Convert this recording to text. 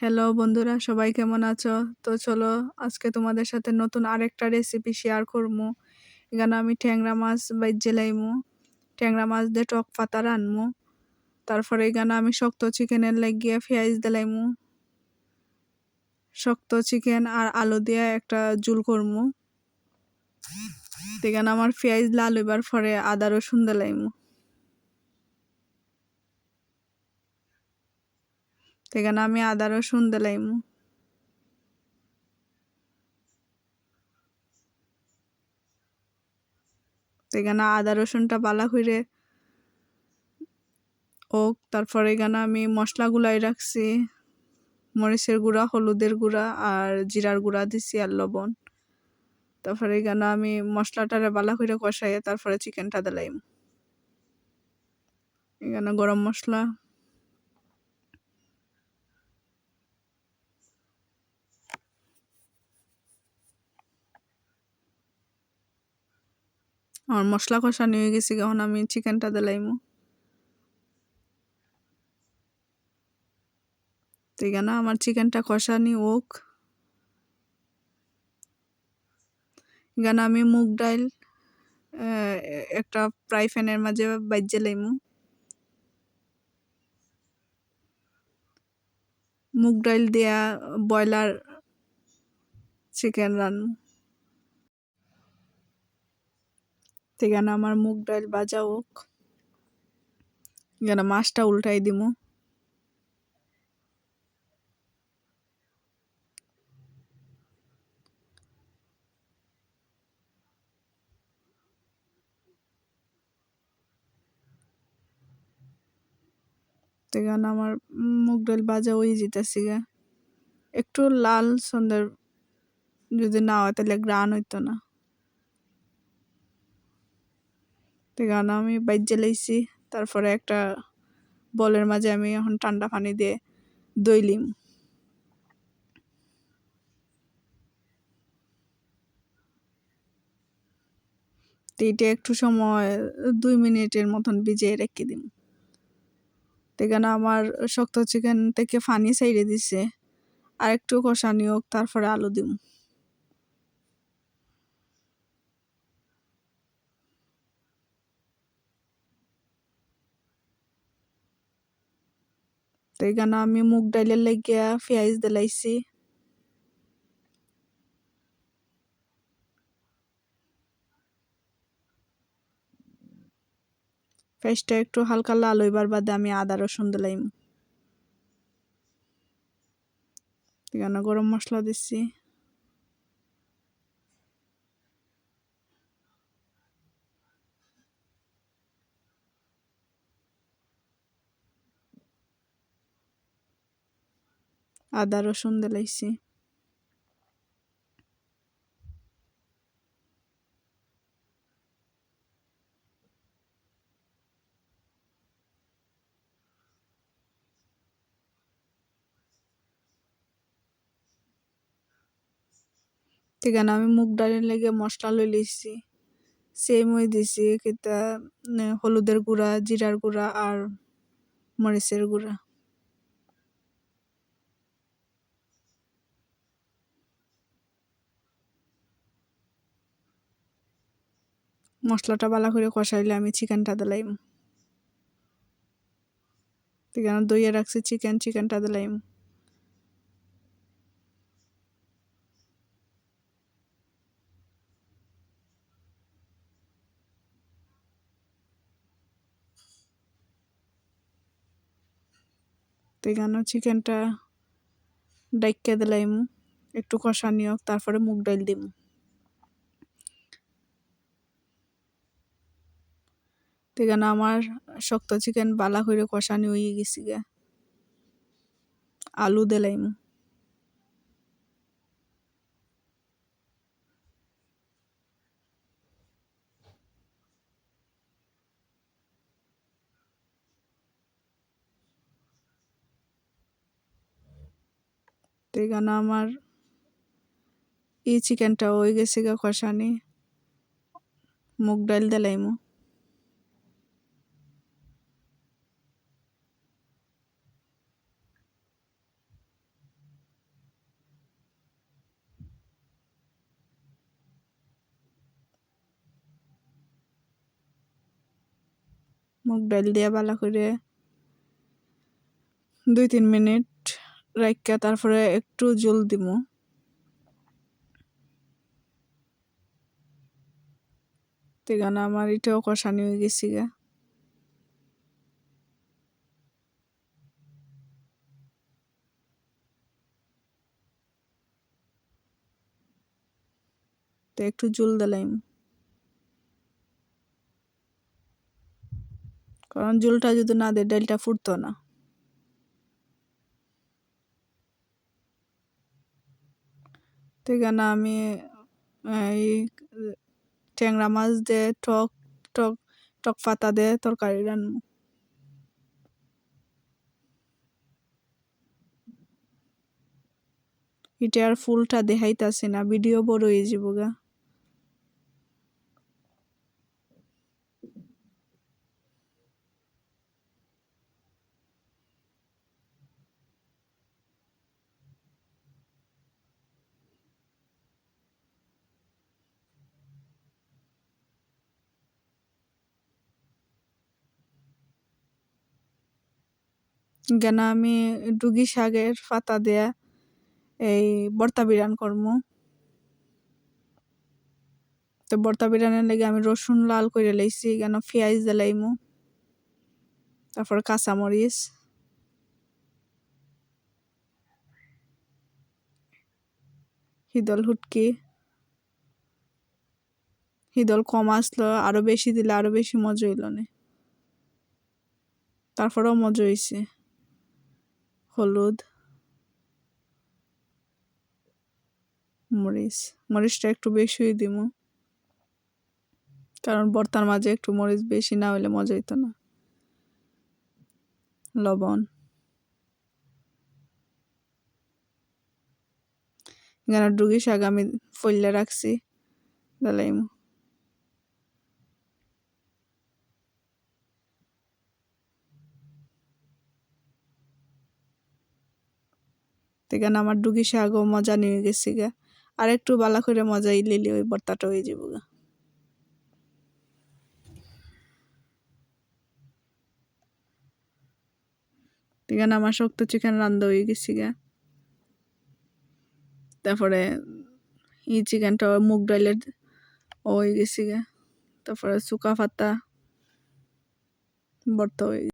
Hello বন্ধুরা, সবাই কেমন আছো? তো চলো আজকে তোমাদের সাথে নতুন আরেকটা রেসিপি শেয়ার করব। এখানে আমি ট্যাংরা মাছ বাইজে লাইমু ট্যাংরা মাছ দিয়ে টক পাতা রানমু। তারপরে এখানে আমি শক্ত চিকেনের লাগিয়ে পেঁয়াজ দিলাইমু। শক্ত চিকেন আর আলু দিয়ে একটা জুল করমু। এখানে আমার পেঁয়াজ লাল হইবার পরে আদা রসুন দিলাইমু। এখানে আমি আদা, রসুন দিলাইমু এখানে আদা, রসুনটা বালা করে ওক তারপরে এখানে আমি মশলা গুলাই রাখছি। মরিচের গুঁড়া, হলুদের গুঁড়া আর জিরার গুঁড়া দিছি আর লবণ। তারপরে এখানে আমি মশলাটারে বালা করে কষাই তারপরে চিকেনটা দিলাইম এখানে গরম মশলা আমার মশলা কষানি হয়ে গেছে এখন আমি চিকেনটা দিলাইমু। তো এখানে আমার চিকেনটা কষা কষানি হোক। এখানে আমি মুগ ডাইল একটা ফ্রাই প্যানের মাঝে বাজ্যে লাইমু। মুগ ডাইল দেয়া ব্রয়লার চিকেন রান্নু এখানে আমার মুগ ডাল বাজা হোক। এখানে মাছটা উল্টাই দিমু। এখানে আমার মুগ ডাল বাজা হয়ে যেতেছে গা। একটু লাল সুন্দর যদি না হয়, তাহলে গ্রান হইতো না। এখানে আমি বাইজে লাইছি। তারপরে একটা বলের মাঝে আমি এখন ঠান্ডা পানি দিয়ে দইলিম। এইটা একটু সময়, দুই মিনিটের মতন ভিজিয়ে রেখে দিম। এখানে আমার শক্ত চিকেন থেকে ফানি সাইডে দিছে। আর একটু কষানি হোক তারপরে আলু দিম। তো এখানে আমি মুগ ডাইলের লাগিয়া পেঁয়াজ দিলাইছি। পেঁয়াজটা একটু হালকা লাল হইবার বাদে আমি আদা রসুন দিলাইম। এখানে গরম মশলা দিচ্ছি আদা, রসুন দিলাইছি। এখানে আমি মুগ ডালের লেগে মশলা লই লইছি। সেমই দিছি কিতা হলুদের গুঁড়া, জিরার গুঁড়া আর মরিচের গুঁড়া। মশলাটা ভালো করে কষাইলে আমি চিকেনটা দিলাইম এখানে দইয়ে রাখছি চিকেন, চিকেনটা দিলাইম তো চিকেনটা ডাইকে দিলাইম একটু কষা হোক তারপরে মুগ ডাইল দিম। এখানে আমার শক্ত চিকেন বালা করে কষানি হয়ে গেছি গে। আলু দিলাইম তো এখানে আমার এই চিকেনটা হয়ে গেছে গা কষানি। মুগ ডাল দিলাইমু মুগ ডাল দিয়ে ভালো করে দুই তিন মিনিট রাখা তারপরে একটু জল দিব তেগান আমার এটাও কষানি হয়ে গেছি গা। একটু জল দিলাম কারণ জলটা যদি না দেয়, ডালটা ফুটতো না। সেখানে আমি, এই ট্যাংরা মাছ দিয়ে, টক টক টক পাতা দিয়ে তরকারি রান্না এটার ফুলটা দেখাইতাছি না, ভিডিও বড় হয়ে যাব গা। কেন আমি ডুগি শাকের পাতা দেয়া এই বর্তা বিরান করব? তো বর্তা বিরানের লেগে আমি রসুন লাল করে লাইছি, কেন পেঁয়াজ দিলাইমু তারপর কাঁচামরিচ। হিদল হুটকি। হিদল কম আসলো, আরও বেশি দিলে আরও বেশি মজা হইল না। তারপরেও মজা হয়েছে হলুদ, মরিচ, মরিচটা একটু বেশি দিব কারণ বর্তার মাঝে একটু মরিচ বেশি না হলে মজা হইতো না। লবণ। এখানে ডুগি শাক আমি ফইলে রাখছি দালাইমু এখানে আমার ডুগি শাকও মজা নিয়ে গেছি গা। আর একটু বালা করে মজা ইলিলি ওই বর্তাটা হয়ে যাব গা। এখানে আমার শক্ত চিকেন রান্ধা হয়ে গেছি গা। তারপরে ই চিকেনটা মুগ ডালের হয়ে গেছি গা। তারপরে শুকা পাতা ভর্তা হয়ে